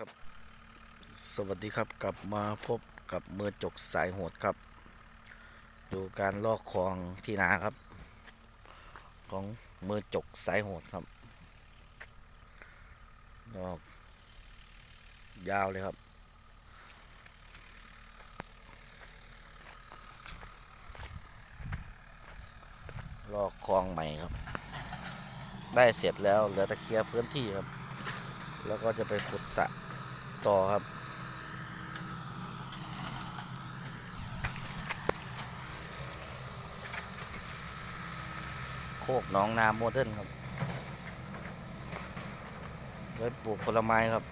ครับสวัสดีครับกลับมาพบกับมือจกสายโหดครับ ดูการลอกคลองที่นาครับ ของมือจกสายโหดครับลอกยาวเลยครับ ลอกคลองใหม่ครับ ได้เสร็จแล้วเหลือตะเคียพื้นที่ครับ แล้วก็จะไปขุดสระ ต่อครับ โคกหนองนาโมเดิร์นครับไว้ปลูกผลไม้ครับ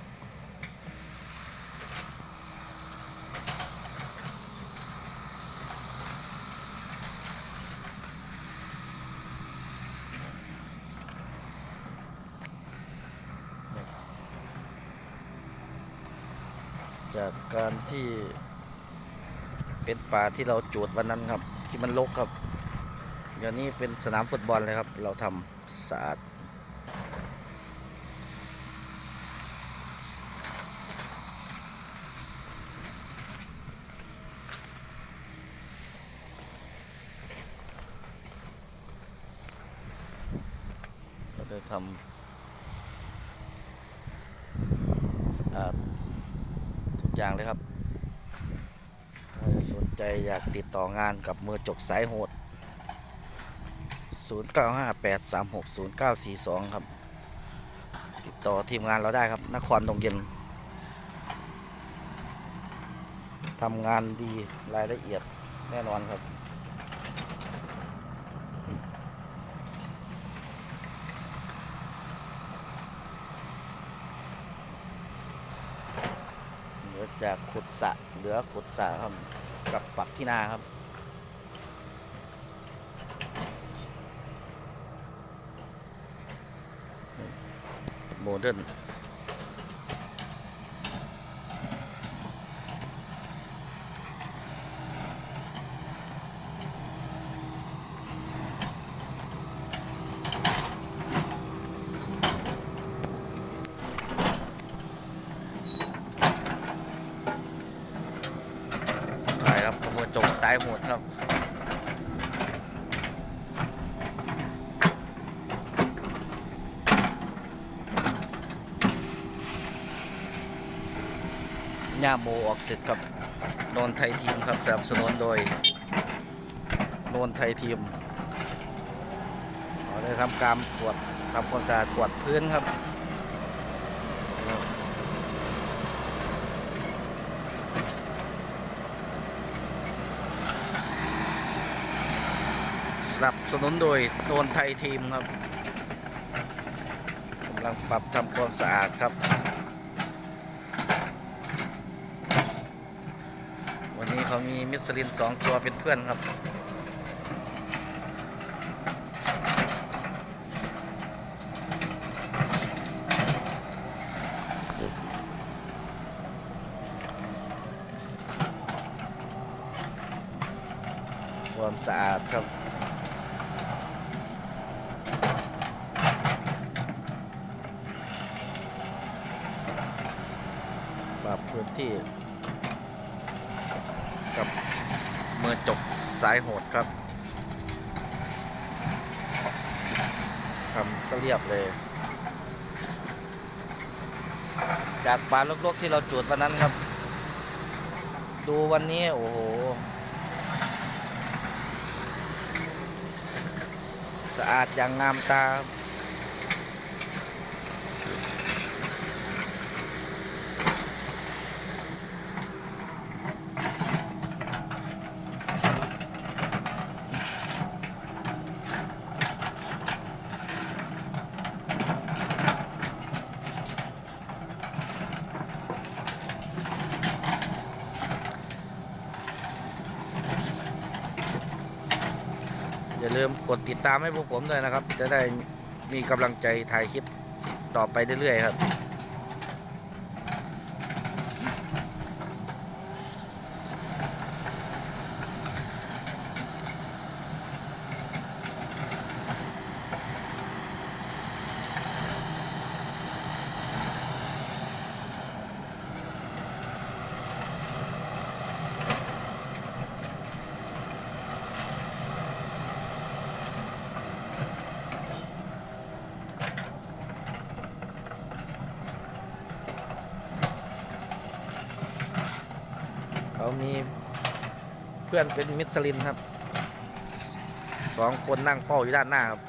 จากการที่เป็นป่าที่เราจูดวันนั้นครับ ที่มันรกครับเดี๋ยวนี้เป็นสนามฟุตบอลเลยครับ เราทำสะอาดก็ได้ทำสะอาด อย่างเลยครับสนใจอยากติดต่องานกับมือจกสายโหด 0958360942 ครับ ติดต่อทีมงานเราได้ครับ นครตรงเย็นทำงานดีรายละเอียดแน่นอนครับ เหลือ จากขุดสะเหลือขุดสะครับกับปักที่นาครับ โมเดิร์นถ่ายครับขโมยจก สายโหดครับ ย่าโมออกเสร็จกับนนไทยทีมครับสนับสนุนโดยนนไทยทีมเราได้ทำการตรวจทำความสะอาดตรวจพื้นครับ นับสนุนโดยโนนไทยทีมครับกำลังปรับทำความสะอาดครับ วันนี้เขามีมิสลินสองตัวเป็นเพื่อนครับความสะอาดครับ ปรับ พื้นที่ กับมือจกสายโหดครับทำเสียบเลย จากปลาลกๆที่เราจูดวันนั้นครับ ดูวันนี้ โอ้โห สะอาดอย่างงามตา อย่าลืมกดติดตามให้พวกผมด้วยนะครับ จะได้มีกำลังใจถ่ายคลิปต่อไปเรื่อยๆครับ เขามีเพื่อนเป็นมิสลินครับสองคนนั่งเฝ้าอยู่ด้านหน้าครับ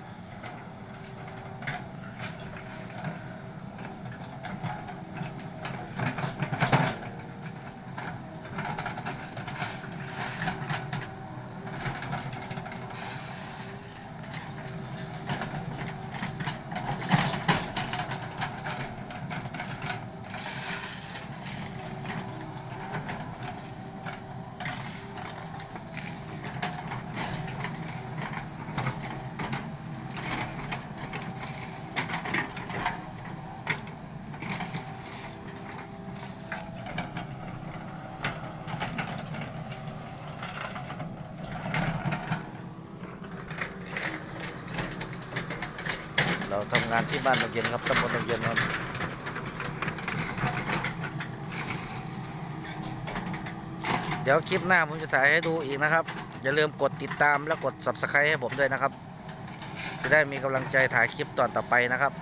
ทำงานที่บ้านตะเย็นครับตำบลตะเย็นครับเดี๋ยวคลิปหน้าผมจะถ่ายให้ดูอีกนะครับ อย่าลืมกดติดตามและกด subscribe ให้ผมด้วยนะครับ จะได้มีกำลังใจถ่ายคลิปตอนต่อไปนะครับ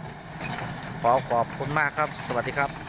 ขอขอบคุณมากครับ สวัสดีครับ